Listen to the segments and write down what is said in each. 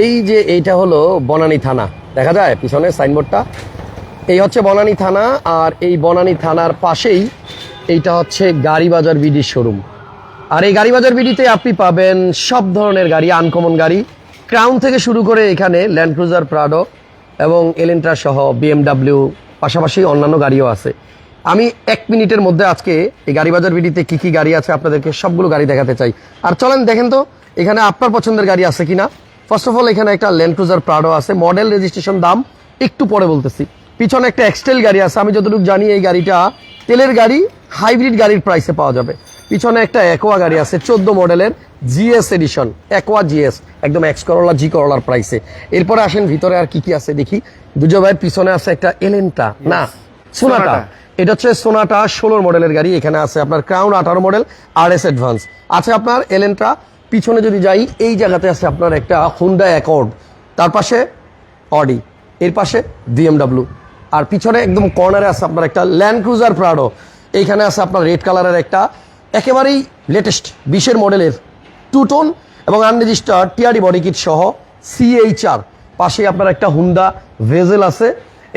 এই যে এইটা হলো বনানী থানা। দেখা যায় পিছনে সাইনবোর্ডটা। এই হচ্ছে বনানী থানা আর এই বনানী থানার পাশেই এইটা হচ্ছে গাড়ি বাজার বিডির শোরুম। আর এই গাড়ি বাজার বিডিতে আপনি পাবেন সব ধরনের গাড়ি, আনকমন গাড়ি। ক্রাউন থেকে শুরু করে এখানে ল্যান্ড ক্রুজার, প্রাডো এবং এলেন্ট্রা সহ বিএমডাব্লিউ পাশাপাশি অন্যান্য গাড়িও আছে। আমি এক মিনিটের মধ্যে আজকে এই গাড়ি বাজার বিডিতে কি কি গাড়ি আছে আপনাদেরকে সবগুলো গাড়ি দেখাতে চাই। আর চলেন দেখেন তো, এখানে আপনার পছন্দের গাড়ি আছে কিনা? ফার্স্ট অফ অল এখানে একটা ল্যান্ড ক্রুজার প্রাডো আছে। মডেল রেজিস্ট্রেশন দাম একটু পরে বলতেছি। পিছনে একটা এক্সটেল গাড়ি আছে। আমি যতটুকু জানি এই গাড়িটা তেলের গাড়ি হাইব্রিড গাড়ির প্রাইসে পাওয়া যাবে। পিছনে একটা একোয়া গাড়ি আছে চোদ্দ মডেলের জিএস এডিশন একোয়া জিএস একদম এক্স করোলা জি করোলার প্রাইসে এরপরে আসেন ভিতরে আর কি কি আছে দেখি। দুজো ভাইয়ের পিছনে আছে একটা এলেন্টা না সোনাটা। এটা হচ্ছে সোনাটা ষোলোর মডেলের গাড়ি। এখানে আছে আপনার ক্রাউন আঠারো মডেল আর এস অ্যাডভান্স আছে আপনার এলেন্ট্রা পিছনে যদি যাই, এই জায়গাতে আছে আপনার একটা হুন্ডা অ্যাকর্ড তার পাশে অডি এর পাশে বিএমডাব্লিউ আর পিছনে একদম কর্নারে আছে আপনার একটা ল্যান্ড ক্রুজার প্রাডো এইখানে আছে আপনার রেড কালারের একটা একেবারেই লেটেস্ট বিশের মডেলের টু টোন এবং আনরেজিস্টার টিআরডি বডি কিট সহ সিএইচআর পাশে আপনার একটা হুন্ডা ভেজেল আছে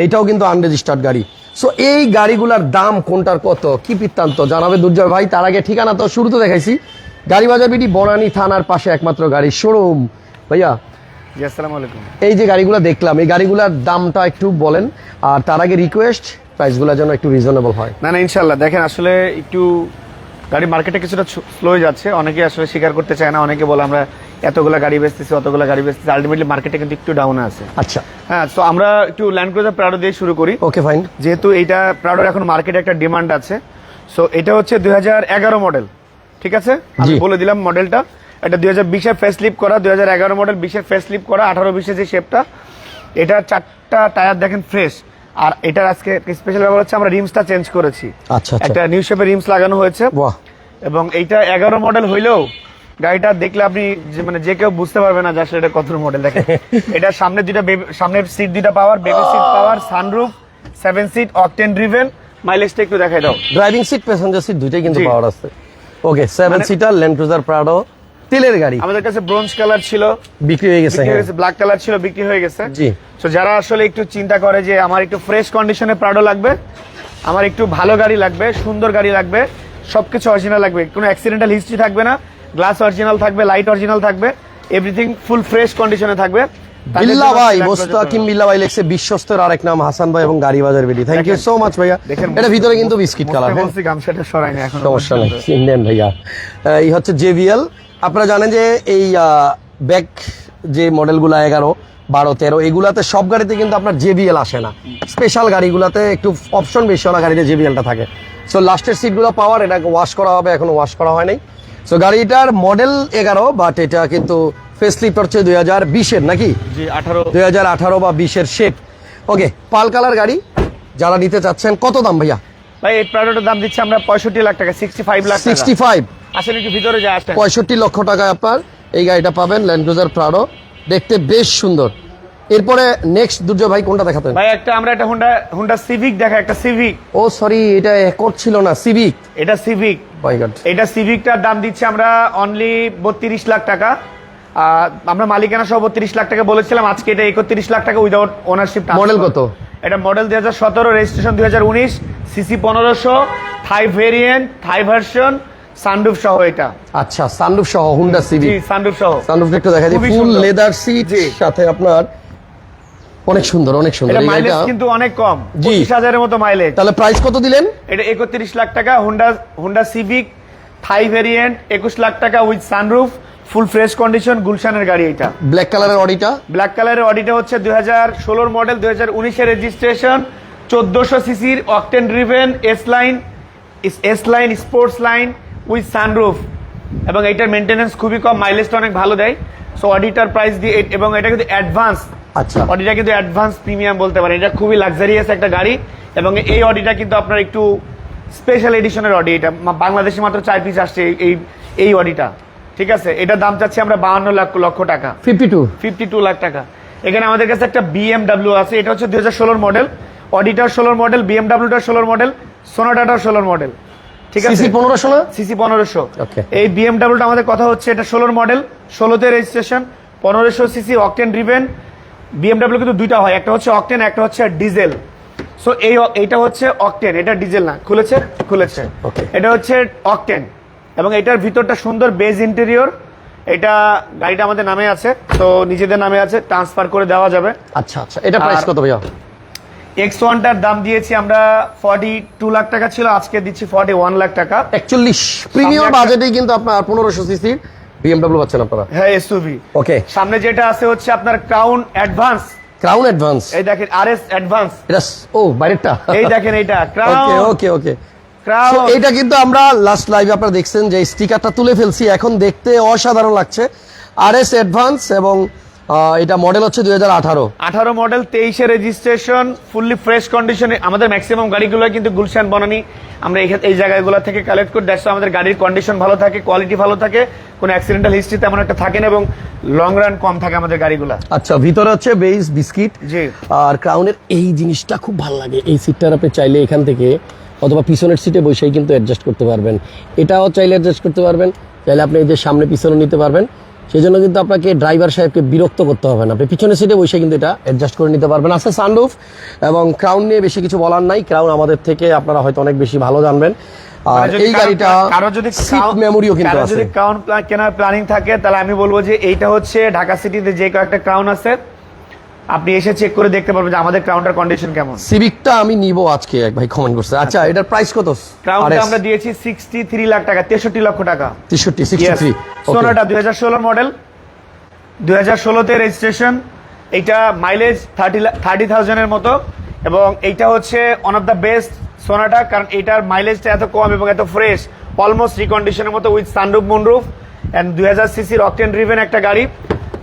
এইটাও কিন্তু আনরেজিস্টার্ড গাড়ি। সো এই গাড়িগুলোর দাম কোনটার কত, কি বৃত্তান্ত জানাবে দুর্জয় ভাই? তার আগে ঠিকানা তো শুরুতে দেখাইছি। গাড়ি বাজার বিডি বনানী থানার পাশে একমাত্র গাড়ি শোরুম। ভাইয়া আসসালামু আলাইকুম। এই যে গাড়িগুলো দেখলাম এই গাড়িগুলোর দামটা একটু বলেন আর তার আগে রিকোয়েস্ট প্রাইসগুলো যেন একটু রিজনেবল হয়। না না ইনশাল্লাহ দেখেন আসলে একটু গাড়ি মার্কেটে কিছুটা স্লো যাচ্ছে। অনেকে আসলে স্বীকার করতে চায় না। অনেকে বলে আমরা এতগুলো গাড়ি বেচতেছি অতগুলো গাড়ি বেচতেছি। আলটিমেটলি মার্কেটে কিন্তু একটু ডাউন আছে। আচ্ছা। হ্যাঁ তো আমরা একটু ল্যান্ড ক্রুজার প্রাডো দিয়ে শুরু করি। ওকে ফাইন যেহেতু এইটা প্রাডোর এখন মার্কেটে একটা ডিমান্ড আছে। সো এটা হচ্ছে দু হাজার এগারো মডেল ঠিক আছে? আমি বলে দিলাম মডেলটা। এটা দুই হাজার বিশে ফেস লিপ করা দুই হাজার এগারো মডেল বিশে ফেস লিপ করা আঠারো বিশে যে শেপটা এটা চারটা টায়ার দেখেন ফ্রেশ আর এটার আজকে স্পেশাল ব্যাপার হচ্ছে আমরা রিমসটা চেঞ্জ করেছি। আচ্ছা আচ্ছা। একটা নিউ শেপের রিমস লাগানো হয়েছে। এবং এইটা এগারো মডেল হইলেও গাড়িটা দেখলে আপনি মানে যে কেউ বুঝতে পারবে না যে আসলে এটা কত মডেল দেখেন। এটা সামনে দুইটা সামনের সিট দুইটা power baby seat power sunroof seven seat octane driven মাইলেজটা একটু দেখাই দাও। ড্রাইভিং সিট প্যাসেঞ্জার সিট দুইটাই কিন্তু পাওয়ার আছে। Okay seven seater Land Cruiser Prado তেলের গাড়ি। আমাদের কাছে ব্রোঞ্জ কালার ছিল বিক্রি হয়ে গেছে ব্ল্যাক কালার ছিল বিক্রি হয়ে গেছে। জি। তো যারা আসলে একটু চিন্তা করে যে আমার একটু ফ্রেশ কন্ডিশনে প্রাডো লাগবে আমার একটু ভালো গাড়ি লাগবে সুন্দর গাড়ি লাগবে সবকিছু অরিজিনাল লাগবে কোনো অ্যাক্সিডেন্টাল হিস্ট্রি থাকবে না গ্লাস অরিজিনাল থাকবে লাইট অরিজিনাল থাকবে এভরিথিং ফুল ফ্রেশ কন্ডিশনে থাকবে। বিল্লা ভাই মোস্তাকিম বিল্লা ভাই লেখছে বিশ্বস্তের আরেক নাম হাসান ভাই এবং গাড়ি বাজার বেডি। থ্যাংক ইউ সো মাচ ভাইয়া। এটা ভিতরে কিন্তু বিস্কিট কালার হ্যাঁ? বলছি গামছাটা সরাই না এখন সমস্যা নেই ইন্ডিয়ান ভাইয়া। এই হচ্ছে জেভিএল। আপনারা জানেন যে এই ব্যাক যে মডেলগুলো এগারো বারো তেরো এগুলাতে সব গাড়িতে কিন্তু আপনার জেবিএল আসে না। স্পেশাল গাড়িগুলোতে একটু অপশন বেশি ওলা গাড়িতে জেবিএলটা থাকে। সো লাস্টের সিটগুলো পাওয়ার এটাকে ওয়াশ করা হবে এখনও ওয়াশ করা হয় নাই। সো গাড়িটার মডেল এগারো বাট এটা কিন্তু ফেসলিফট হচ্ছে দুই হাজার বিশের নাকি? জি আঠারো। দুই হাজার আঠারো বা বিশের শেপ ওকে পাল কালার গাড়ি যারা নিতে চাচ্ছেন কত দাম ভাইয়া? ভাই এই প্রাডোটার দাম দিচ্ছি আমরা পঁয়ষট্টি লাখ টাকা sixty five lakh sixty five আসলে একটু ভিতরে যায় পঁয়ষট্টি লক্ষ টাকায় আপনার এই গাড়িটা পাবেন ল্যান্ড ক্রুজার প্রাডো দেখতে বেশ সুন্দর। এরপরে নেক্সট দুর্জয় ভাই কোনটা দেখাতেন? ভাই একটা আমরা একটা হুন্ডা হুন্ডা সিভিক দেখা একটা সিভিক ও সরি এটা একর ছিল না সিভিক এটা সিভিক গড এটা সিভিকটার দাম দিচ্ছি আমরা অনলি বত্রিশ লাখ টাকা। আমরা মালিকানা সহ বত্রিশ লাখ টাকা বলেছিলাম আজকে এটা একত্রিশ লাখ টাকা উইদাউট ওনারশিপ মডেল কত? এটা মডেল দুই হাজার সতেরো রেজিস্ট্রেশন দুই হাজার উনিশ সিসি পনেরোশো Thai variant Thai version sunroof সহ এটা। আচ্ছা সানরুফ সহ হুন্ডা জি সিভিক সানরুফ সহ সানরুফ একটু দেখা খুবই ফুল লেদার সিট। সাথে আপনার অনেক সুন্দর অনেক সুন্দর। মাইলেজ কিন্তু অনেক কম। পঁচিশ হাজারের মতো মাইলেজ তাহলে প্রাইস কত দিলেন? এটা একত্রিশ লাখ টাকা Honda Honda Civic Thai variant একুশ লাখ টাকা with sunroof full fresh condition গুলশানের গাড়ি এটা ব্ল্যাক কালারের অডিটা ব্ল্যাক কালারের অডিটা হচ্ছে দুই হাজার ষোলোর মডেল দুই হাজার উনিশের রেজিস্ট্রেশন চোদ্দোশো সিসির octane driven S line S line sports line with sunroof এবং এটার মেনটেন্যান্স খুবই কম মাইলেজটা অনেক ভালো দেয়। সো অডিটার প্রাইস দিয়ে এবং এটা কিন্তু অ্যাডভান্স আচ্ছা। অডিটা কিন্তু অ্যাডভান্স প্রিমিয়াম বলতে পারেন। এটা খুবই লাক্সারিয়াস একটা গাড়ি। এবং এই অডিটা কিন্তু আপনার একটু স্পেশাল এডিশনের অডি এটা বাংলাদেশে মাত্র চার পিস আসছে এই এই অডিটা ঠিক আছে? এটার দাম চাচ্ছি আমরা বাহান্ন লাখ লক্ষ টাকা। Fifty two fifty two lakh টাকা। এখানে আমাদের কাছে একটা বিএমডাব্লিউ আছে। এটা হচ্ছে দুই হাজার ষোলোর মডেল অডিটার ষোলোর মডেল বিএমডাব্লিউটার ষোলোর মডেল সোনাটাটার ষোলোর মডেল ঠিক আছে? সিসি পনেরোশো না সিসি পনেরোশো। এই বিএমডাব্লিউটা আমাদের কথা হচ্ছে এটা ষোলোর মডেল ষোলোতে রেজিস্ট্রেশন পনেরোশো সিসি অকটেন ড্রিভেন বিএমডাব্লিউ কিন্তু দুইটা হয় একটা হচ্ছে অকটেন একটা হচ্ছে ডিজেল সো এই এইটা হচ্ছে অকটেন এটা ডিজেল না খুলেছে? খুলেছে। এটা হচ্ছে অকটেন এবং এটার ভিতরটা সুন্দর বেজ ইন্টেরিয়র। এটা গাড়িটা আমাদের নামে আছে তো নিজেদের নামে আছে ট্রান্সফার করে দেওয়া যাবে। আচ্ছা আচ্ছা। এটা প্রাইস কত ভাইয়া? এক্স ওয়ানটার দাম দিয়েছি আমরা ফর্টি টু লাখ টাকা ছিল আজকে দিচ্ছি ফর্টি ওয়ান লাখ টাকা। একচল্লিশ প্রিমিয়াম বাজেটেই কিন্তু আপনার পনেরোশো সিসির বিএমডাব্লিউ পাচ্ছেন আপনারা। হ্যাঁ এসইউভি ওকে সামনে যেটা আছে হচ্ছে আপনার ক্রাউন অ্যাডভান্স ক্রাউন অ্যাডভান্স এই দেখেন আর এস অ্যাডভান্স এটা ও বাইরেরটা? এই দেখেন এইটা ওকে ক্রাউন ওকে ওকে ক্রাউন এটা কিন্তু আমরা লাস্ট লাইভে আপনারা দেখছেন যে স্টিকারটা তুলে ফেলছি। এখন দেখতে অসাধারণ লাগছে। আর এস অ্যাডভান্স এবং এটা মডেল হচ্ছে দুই হাজার আঠারো। আঠারো মডেল তেইশে রেজিস্ট্রেশন ফুললি ফ্রেশ কন্ডিশনে আমাদের ম্যাক্সিমাম গাড়িগুলো কিন্তু গুলশান বনানি। আমরা এই এই জায়গাগুলো থেকে কালেক্ট করি। দ্যাটস আমাদের গাড়ির কন্ডিশন ভালো থাকে কোয়ালিটি ভালো থাকে। কোনো অ্যাক্সিডেন্টাল হিস্ট্রি তেমন একটা থাকে না এবং লং রান কম থাকে আমাদের গাড়িগুলো। আচ্ছা ভিতরে হচ্ছে বেস বিস্কিট জি। আর ক্রাউনের এই জিনিসটা খুব ভালো লাগে। এই সিটটার আপনি চাইলে এখান থেকে অথবা পিছনের সিটে বসেই কিন্তু অ্যাডজাস্ট করতে পারবেন। এটাও চাইলে অ্যাডজাস্ট করতে পারবেন চাইলে আপনি এই যে সামনে পিছনে নিতে পারবেন। সেই জন্য কিন্তু আপনাকে ড্রাইভার সাহেবকে বিরক্ত করতে হবে না। আপনি পিছনের সিটে বসে কিন্তু এটা অ্যাডজাস্ট করে নিতে পারবেন। আছে সানরুফ এবং ক্রাউন নিয়ে বেশি কিছু বলার নাই। ক্রাউন আমাদের থেকে আপনারা হয়তো অনেক বেশি ভালো জানবেন। আর এই গাড়িটা কারও যদি সিট মেমোরিও কিন্তু আছে। যদি ক্রাউন কেনার প্ল্যানিং থাকে তাহলে আমি বলব যে এইটা হচ্ছে ঢাকা সিটিতে যে কয়েকটা ক্রাউন আছে আপনি এসে চেক করে দেখতে পারবেন যে আমাদের ক্রাউনটার কন্ডিশন কেমন। সিভিকটা আমি নিব আজকে এক ভাই কমেন্ট করছে। আচ্ছা এটার প্রাইস কত? ক্রাউনটা আমরা দিয়েছি সিক্সটি থ্রি লাখ টাকা তেষট্টি লক্ষ টাকা। তেষট্টি সিক্সটি থ্রি সোনাটা দুই হাজার ষোলোর মডেল দুই হাজার ষোলোতে রেজিস্ট্রেশন এইটা মাইলেজ থার্টি থার্টি থাউজেন্ডের মতো। এবং এটা হচ্ছে one of the best Sonata কারণ এটার মাইলেজটা এত কম এবং এত ফ্রেশ অলমোস্ট রিকন্ডিশনের মতো উইথ সানরুফ মুনরুফ অ্যান্ড দুই হাজার সিসির অকটেন ড্রিভেন একটা গাড়ি।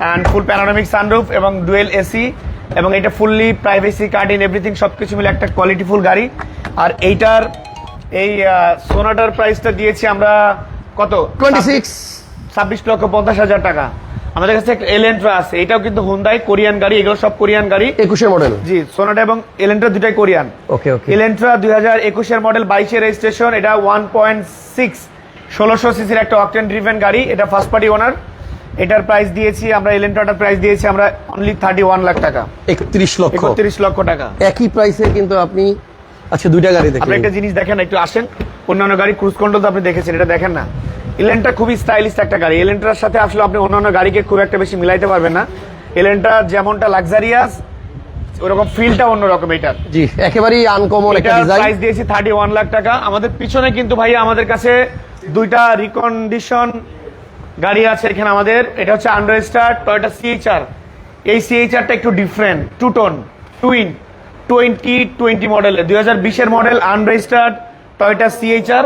অ্যান্ড ফুল প্যানোরামিক সানরুফ এবং ডুয়েল এসি এবং এটা fully privacy card in everything সব কিছু মিলে একটা কোয়ালিটিফুল গাড়ি। আর এইটার এই সোনাটার প্রাইসটা দিয়েছি আমরা কত? টোয়েন্টি সিক্স ছাব্বিশ লক্ষ পঞ্চাশ হাজার টাকা। আমাদের কাছে এলেন্ট্রা আছে এটাও কিন্তু হুন্দাই কোরিয়ান গাড়ি এগুলো সব কোরিয়ান গাড়ি। একুশের মডেল জি সোনাটা এবং এলেন্ট্রা দুটাই কোরিয়ান ওকে ওকে এলেন্ট্রা দুই হাজার একুশের মডেল বাইশের রেজিস্ট্রেশন এটা ওয়ান পয়েন্ট সিক্স ষোলোশো সিসির একটা অকটেন ড্রিভেন গাড়ি এটা ফার্স্ট পার্টি ওনার এটার প্রাইস দিয়েছি আমরা এলেন্ট্রাটার প্রাইস দিয়েছি আমরা অনলি থার্টি ওয়ান লাখ টাকা। একত্রিশ লক্ষ। একত্রিশ লক্ষ টাকা। একই প্রাইসে কিন্তু আপনি আচ্ছা দুইটা গাড়ি আপনি দেখেন একটা জিনিস দেখেন একটু আসেন। অন্যান্য গাড়ি ক্রুজ কন্ট্রোল তো আপনি দেখেছেন এটা দেখেন না। এলেন্ট্রা খুবই স্টাইলিশ একটা গাড়ি। এলেন্ট্রার সাথে আসলে আপনি অন্যান্য গাড়িকে খুব একটা বেশি মিলাইতে পারবেন না। এলেন্ট্রা যেমনটা লাক্সারিয়াস ওরকম ফিলটা অন্যরকম এটা জি একেবারেই আনকমন একটা ডিজাইন প্রাইস দিয়েছি থার্টি ওয়ান লাখ টাকা। আমাদের পিছনে কিন্তু ভাই আমাদের কাছে দুইটা রিকন্ডিশন গাড়ি আছে এখানে আমাদের। এটা হচ্ছে আন্ডারস্টার টয়টা সিএইচআর এই সিএইচআরটা একটু different two tone twin twenty twenty মডেলের দুই হাজার বিশের মডেল আনরেজিস্টার্ড টয়টা সিএইচআর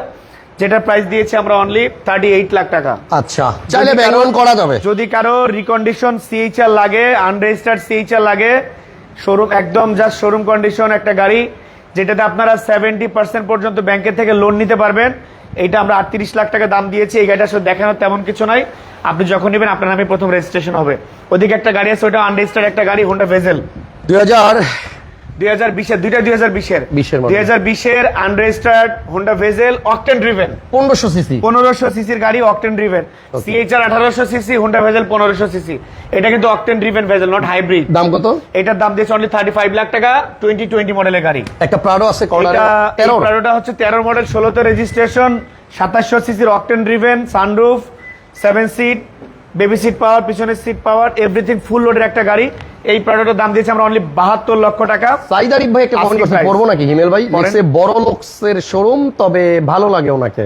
যেটা প্রাইস দিয়েছি আমরা অনলি থার্টি এইট লাখ টাকা। আচ্ছা চাইলে যদি করা যাবে। যদি কারও রিকন্ডিশন সিএইচআর লাগে আনরেজিস্টার্ড সিএইচআর লাগে শোরুম একদম জাস্ট শোরুম কন্ডিশন একটা গাড়ি যেটাতে আপনারা সেভেন্টি পার্সেন্ট পর্যন্ত ব্যাংকের থেকে লোন নিতে পারবেন। এইটা আমরা আটত্রিশ লাখ টাকা দাম দিয়েছি, এই গাড়িটা আসলে দেখানোর তেমন কিছু নাই। আপনি যখন নেবেন, আপনার নামে প্রথম রেজিস্ট্রেশন হবে। ওদিকে একটা গাড়ি আছে ওটা আনরেজিস্টার্ড একটা গাড়ি হোন্ডা ভেজেল দুই হাজার দুই হাজার বিশের দুইটা দুই হাজার বিশের। 20 এর model। দুই হাজার বিশের unregistered Honda Vezel octane driven পনেরোশো সিসি। পনেরোশো সিসির গাড়ি অকটেন ড্রিভেন সিএইচআর আঠারোশো সিসি হুন্ডা ভেজেল পনেরোশো সিসি। এটা কিন্তু octane driven Vezel not hybrid দাম কত? এটার দাম দিয়েছে অনলি থার্টি ফাইভ লাখ টাকা টোয়েন্টি টোয়েন্টি মডেলের গাড়ি। একটা প্রাডো আছে তেরো প্রাডোটা হচ্ছে তেরো মডেল ষোলোতে রেজিস্ট্রেশন সাতাশশো সিসির octane driven sunroof seven seat baby seat power পিছনের সিট পাওয়ার এভরিথিং ফুল লোডের একটা গাড়ি এই প্রাডোটার দাম দিয়েছে আমরা অনলি বাহাত্তর লক্ষ টাকা সাইদ আরিফ ভাই একটা কমেন্ট price। পড়ব নাকি হিমেল ভাই। লিখছে বড় লোকসের শোরুম তবে ভালো লাগে ওনাকে.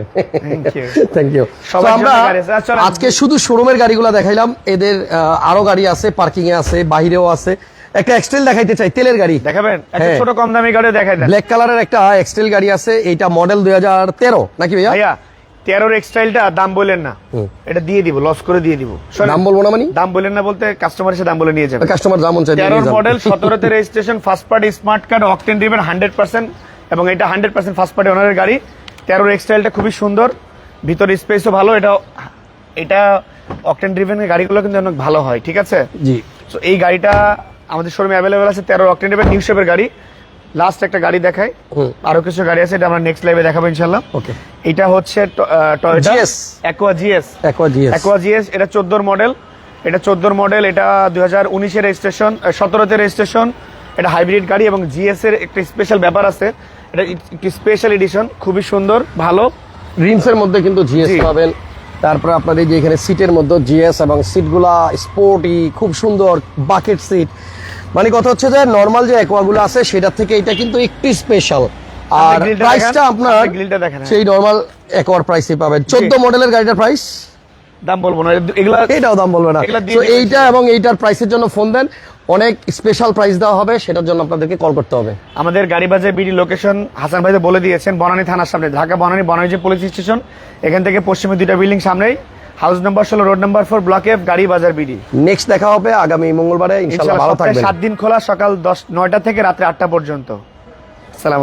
থ্যাংক ইউ আমরা। আচ্ছা। আজকে শুধু শোরুমের গাড়িগুলো দেখাইলাম এদের আরও গাড়ি আছে পার্কিং এ আছে বাহিরেও আছে একটা এক্সটেল দেখাইতে চাই তেলের গাড়ি দেখাবেন একটা হ্যাঁ। ছোট কম দামি গাড়ি দেখাই দেন ব্ল্যাক কালারের একটা এক্সটেল গাড়ি আছে এইটা মডেল দুই হাজার তেরো নাকি ভাইয়া ভাইয়া তেরোর এক্সটাইলটা দাম বললেন না। এটা দিয়ে দিব লস করে দিয়ে দিব। দাম বলব না মানে? দাম বললেন না বলতে কাস্টমার এসে দাম বলে নিয়ে যাবে। কাস্টমার চাই তেরোর model সতেরোতে registration first party smart card octane driven hundred percent এবং এটা হান্ড্রেড পার্সেন্ট ফার্স্ট পার্টি ওনারের গাড়ি। তেরোর এক্সটাইলটা খুবই সুন্দর। ভিতর স্পেসও ভালো এটা এটা অকটেন ড্রিভেনের গাড়িগুলো কিন্তু অনেক ভালো হয় ঠিক আছে? জি। তো এই গাড়িটা আমাদের শোরুমে অ্যাভেলেবেল আছে তেরো অকটেন ড্রিভেন নিউ শেপের গাড়ি। লাস্ট একটা গাড়ি দেখাই। আরও কিছু গাড়ি আছে এটা আমরা নেক্সট লাইভে দেখাবো ইনশাল্লাহ ওকে এটা হচ্ছে Toyota Aqua GS Aqua GS Aqua GS এটা চোদ্দোর মডেল এটা চোদ্দোর মডেল এটা দুই হাজার উনিশের রেজিস্ট্রেশন সতেরোতে রেজিস্ট্রেশন এটা হাইব্রিড গাড়ি এবং জিএস এর একটা স্পেশাল ব্যাপার আছে। এটা একটি স্পেশাল এডিশন খুবই সুন্দর ভালো। রিমসের মধ্যে কিন্তু জিএস। পাবেন। তারপরে আপনাদের যে এখানে সিটের মধ্যে জিএস এবং সিটগুলা স্পোর্টি খুব সুন্দর বাকেট সিট মানে কথা হচ্ছে যে নর্মাল যে অ্যাকোয়াগুলো আছে সেটা থেকে এটা কিন্তু একটু স্পেশাল আর প্রাইসটা আপনার গ্রিলটা দেখেন, হ্যাঁ। সেই নর্মাল অ্যাকোয়ার প্রাইসে পাবেন। চোদ্দ মডেলের গাড়িটার প্রাইস দাম বলব না এগুলা এটাও দাম বলবে না। তো এইটা এবং এইটার প্রাইসের জন্য ফোন দেন। অনেক স্পেশাল প্রাইস দেওয়া হবে সেটার জন্য আপনাদেরকে কল করতে হবে। আমাদের গাড়ি বাজার বিডি লোকেশন হাসান ভাই বলে দিয়েছেন বনানী থানার সামনে ঢাকা বনানী বনানী যে পুলিশ স্টেশন এখান থেকে পশ্চিমে দুইটা বিল্ডিং সামনেই। হাউস নাম্বার ষোলো road number four block F গাড়ি বাজার বিডি। নেক্সট দেখা হবে আগামী মঙ্গলবারে ইনশাল্লাহ ভালো থাকবেন। সাত দিন খোলা সকাল দশ নয়টা থেকে রাত্রে আটটা পর্যন্ত। সালাম